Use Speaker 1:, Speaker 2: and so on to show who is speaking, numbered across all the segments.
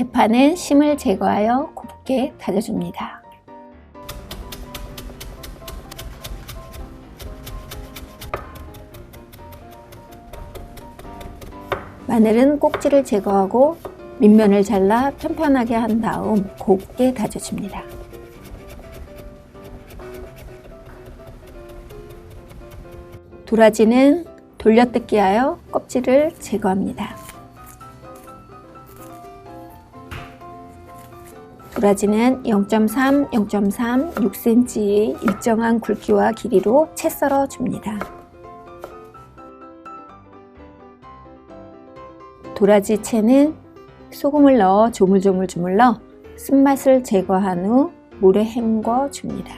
Speaker 1: 양파는 심을 제거하여 곱게 다져줍니다. 마늘은 꼭지를 제거하고 밑면을 잘라 편편하게 한 다음 곱게 다져줍니다. 도라지는 돌려뜯기 하여 껍질을 제거합니다. 도라지는 0.3, 0.3, 6cm의 일정한 굵기와 길이로 채 썰어 줍니다. 도라지 채는 소금을 넣어 조물조물 주물러 쓴맛을 제거한 후 물에 헹궈 줍니다.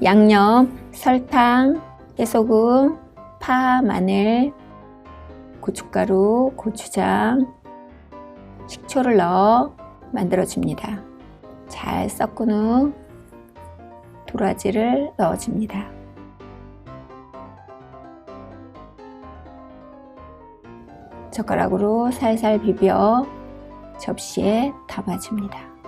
Speaker 1: 양념, 설탕, 깨소금, 파, 마늘, 고춧가루, 고추장, 식초를 넣어 만들어줍니다. 잘 섞은 후 도라지를 넣어줍니다. 젓가락으로 살살 비벼 접시에 담아줍니다.